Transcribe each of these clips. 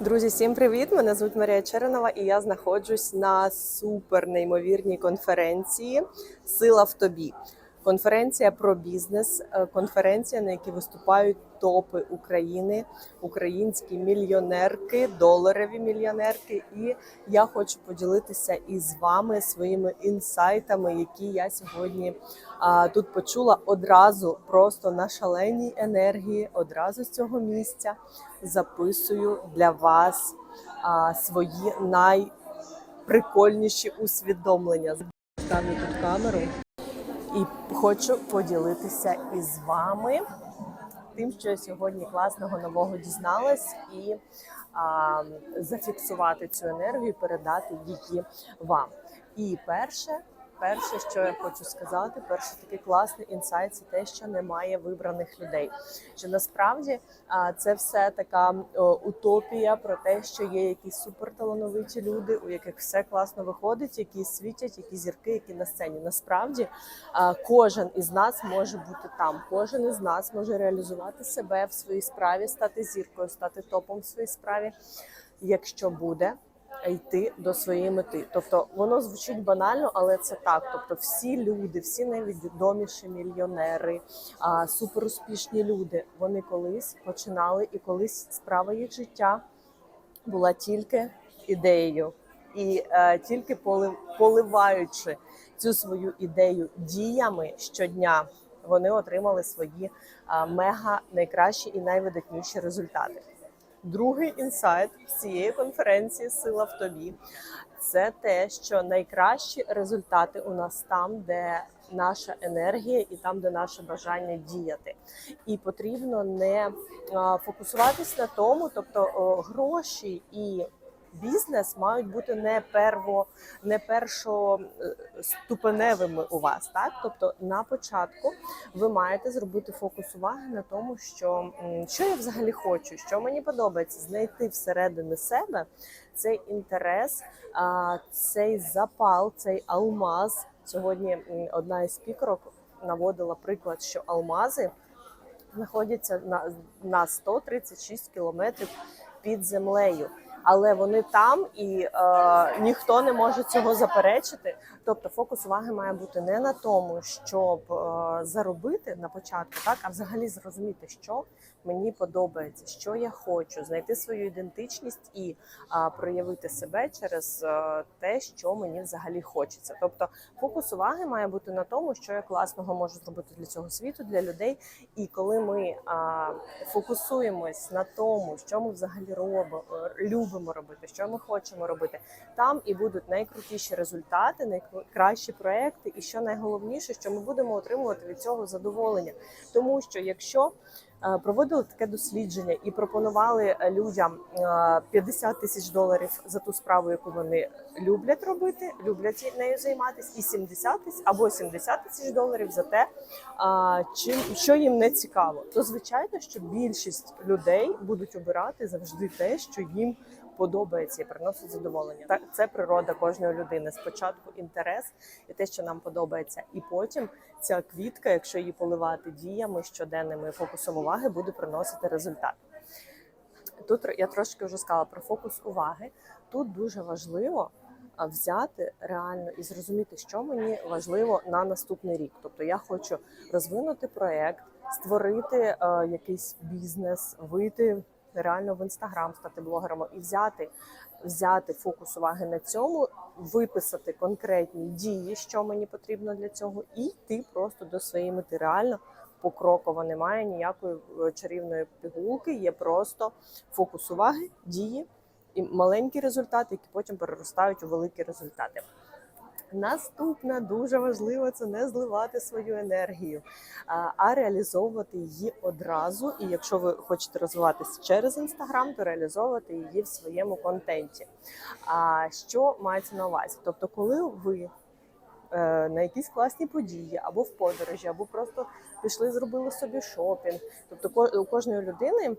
Друзі, всім привіт! Мене звуть Марія Черенова, і я знаходжусь на супер неймовірній конференції Сила в тобі. Конференція про бізнес, е, конференція, на якій виступають топи України, українські мільйонерки, доларові мільйонерки. І я хочу поділитися із вами своїми інсайтами, які я сьогодні а, тут почула одразу, просто на шаленій енергії, одразу з цього місця записую для вас а, свої найприкольніші усвідомлення. Ставлю тут камеру і хочу поділитися із вами тим, що я сьогодні класного нового дізналась, і а, зафіксувати цю енергію, передати її вам. І перше. Перше, що я хочу сказати, перший такий класний інсайт це те, що немає вибраних людей. Що насправді це все така утопія про те, що є якісь суперталановиті люди, у яких все класно виходить, які світять, які зірки, які на сцені. Насправді кожен із нас може бути там. Кожен із нас може реалізувати себе в своїй справі, стати зіркою, стати топом в своїй справі, якщо буде йти до своєї мети. Тобто воно звучить банально, але це так. Тобто, всі люди, всі найвідоміші мільйонери, суперуспішні люди, вони колись починали, і колись справа їх життя була тільки ідеєю, і е, тільки поли- поливаючи цю свою ідею діями щодня. Вони отримали свої а, мега найкращі і найвидатніші результати. Другий інсайт цієї конференції Сила в тобі це те, що найкращі результати у нас там, де наша енергія, і там, де наше бажання діяти. І потрібно не фокусуватись на тому, тобто гроші і. Бізнес мають бути не перво, не першоступеневими у вас, так тобто на початку ви маєте зробити фокус уваги на тому, що що я взагалі хочу, що мені подобається, знайти всередини себе цей інтерес, цей запал, цей алмаз. Сьогодні одна із спікерок наводила приклад, що алмази знаходяться на, на 136 кілометрів під землею. Але вони там і е, ніхто не може цього заперечити. Тобто фокус уваги має бути не на тому, щоб е, заробити на початку, так а взагалі зрозуміти, що мені подобається, що я хочу, знайти свою ідентичність і е, проявити себе через е, те, що мені взагалі хочеться. Тобто фокус уваги має бути на тому, що я класного можу зробити для цього світу, для людей. І коли ми а, фокусуємось на тому, що ми взагалі робимо, любимо робити, що ми хочемо робити, там і будуть найкрутіші результати, найкращі проекти, і що найголовніше, що ми будемо отримувати від цього задоволення. Тому що якщо е, проводили таке дослідження і пропонували е, людям е, 50 тисяч доларів за ту справу, яку вони люблять робити, люблять нею займатися, і 70 тисяч або 70 тисяч доларів за те, чим що їм не цікаво, то звичайно, що більшість людей будуть обирати завжди те, що їм подобається і приносить задоволення. Так, це природа кожної людини. Спочатку інтерес і те, що нам подобається, і потім ця квітка, якщо її поливати діями щоденними фокусом уваги, буде приносити результат. Тут я трошки вже сказала про фокус уваги. Тут дуже важливо взяти реально і зрозуміти, що мені важливо на наступний рік. Тобто я хочу розвинути проект, створити е, якийсь бізнес, вийти реально в інстаграм, стати блогером і взяти, взяти фокус уваги на цьому, виписати конкретні дії, що мені потрібно для цього, і йти просто до своєї мети. Реально покроково немає ніякої е, чарівної пігулки, є просто фокус уваги, дії і маленькі результати, які потім переростають у великі результати. Наступне дуже важливо це не зливати свою енергію, а, реалізовувати її одразу. І якщо ви хочете розвиватися через інстаграм, то реалізовувати її в своєму контенті. А що мається на увазі? Тобто, коли ви на якісь класні події, або в подорожі, або просто пішли, зробили собі шопінг. Тобто, у кожної людини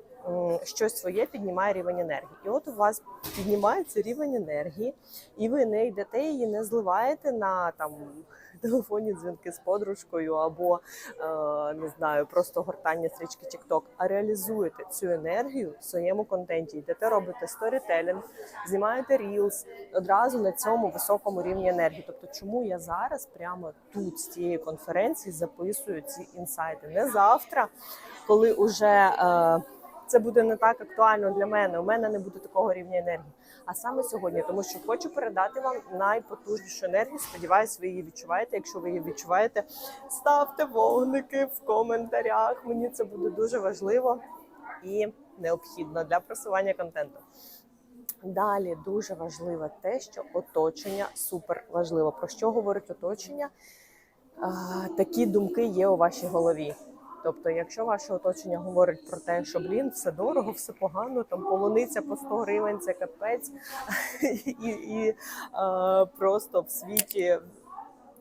щось своє піднімає рівень енергії. І от у вас піднімається рівень енергії, і ви не йдете її, не зливаєте на там телефонні дзвінки з подружкою, або е, не знаю, просто гортання стрічки TikTok, а реалізуєте цю енергію в своєму контенті. Йдете, робите сторітелінг, знімаєте рілс одразу на цьому високому рівні енергії. Тобто, чому я зараз прямо тут з цієї конференції записую ці інсайти? Не завтра, коли уже е, це буде не так актуально для мене. У мене не буде такого рівня енергії. А саме сьогодні, тому що хочу передати вам найпотужнішу енергію. Сподіваюсь, ви її відчуваєте. Якщо ви її відчуваєте, ставте вогники в коментарях. Мені це буде дуже важливо і необхідно для просування контенту. Далі дуже важливо те, що оточення супер важливо. Про що говорить оточення? Такі думки є у вашій голові. Тобто, якщо ваше оточення говорить про те, що блін, все дорого, все погано, там полуниця по 100 гривень, це капець, і, і а, просто в світі.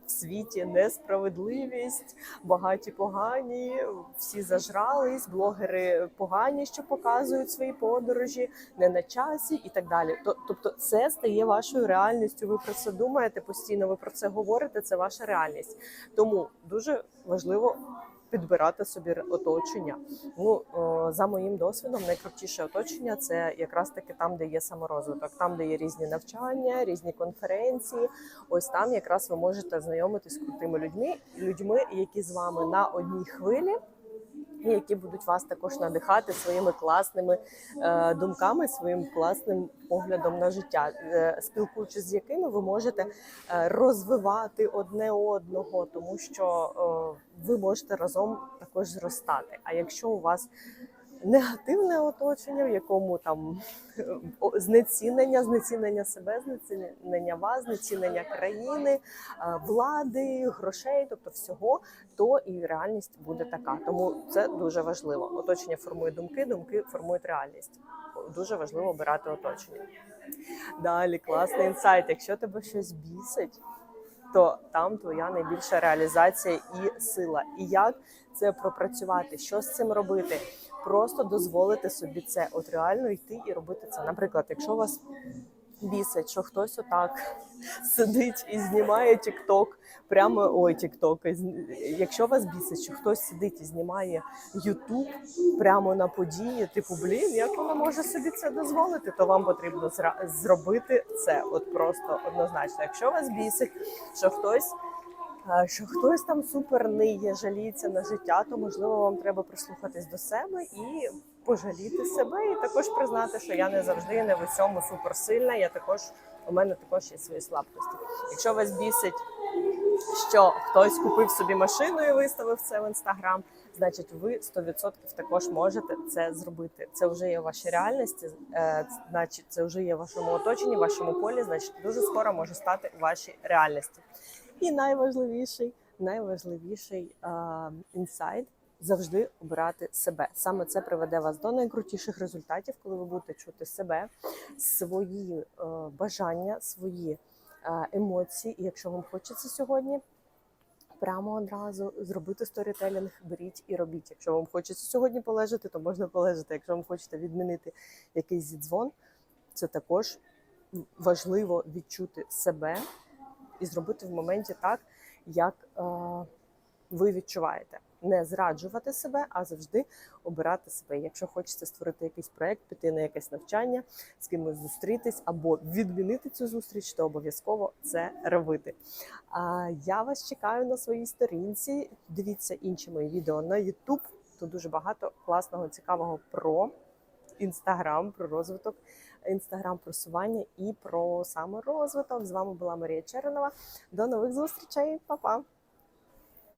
В світі несправедливість, багаті погані, всі зажрались, блогери погані, що показують свої подорожі, не на часі і так далі. Тобто, це стає вашою реальністю. Ви про це думаєте постійно, ви про це говорите. Це ваша реальність. Тому дуже важливо підбирати собі оточення. Ну за моїм досвідом, найкрутіше оточення це якраз таки там, де є саморозвиток, там, де є різні навчання, різні конференції. Ось там якраз ви можете знайомитись з крутими людьми, людьми, які з вами на одній хвилі. І які будуть вас також надихати своїми класними е, думками, своїм класним поглядом на життя, е, спілкуючись з якими ви можете е, розвивати одне одного, тому що е, ви можете разом також зростати. А якщо у вас негативне оточення, в якому там знецінення, знецінення себе, знецінення вас, знецінення країни, е, влади, грошей, тобто всього, то і реальність буде така. Тому це дуже важливо. Оточення формує думки, думки формують реальність. Дуже важливо обирати оточення. Далі класний інсайт. Якщо тебе щось бісить, то там твоя найбільша реалізація і сила. І як це пропрацювати? Що з цим робити? Просто дозволити собі це, от реально йти і робити це. Наприклад, якщо вас бісить, що хтось отак сидить і знімає TikTok, прямо ой, з- якщо вас бісить, що хтось сидить і знімає YouTube прямо на події, типу, блін, як вона може собі це дозволити, то вам потрібно зробити це. От просто однозначно. Якщо вас бісить, що хтось. Що хтось там супер ниє, жаліється на життя, то можливо вам треба прислухатись до себе і пожаліти себе, і також признати, що я не завжди не в усьому суперсильна. Я також у мене також є свої слабкості. Якщо вас бісить, що хтось купив собі машину і виставив це в інстаграм, значить ви 100% також можете це зробити. Це вже є в вашій реальності, е, значить, це вже є в вашому оточенні, вашому полі. Значить, дуже скоро може стати вашій реальності. І найважливіший, найважливіший інсайт завжди обирати себе. Саме це приведе вас до найкрутіших результатів, коли ви будете чути себе, свої е, бажання, свої е, емоції. І якщо вам хочеться сьогодні. Прямо одразу зробити сторітелінг, беріть і робіть. Якщо вам хочеться сьогодні полежати, то можна полежати. Якщо вам хочете відмінити якийсь зідзвон, це також важливо відчути себе і зробити в моменті так, як е, ви відчуваєте. Не зраджувати себе, а завжди обирати себе. Якщо хочете створити якийсь проект, піти на якесь навчання, з кимось зустрітись або відмінити цю зустріч, то обов'язково це робити. А я вас чекаю на своїй сторінці. Дивіться інші мої відео на YouTube. Тут дуже багато класного, цікавого про інстаграм, про розвиток інстаграм просування і про саморозвиток. З вами була Марія Черенова. До нових зустрічей, Па-па!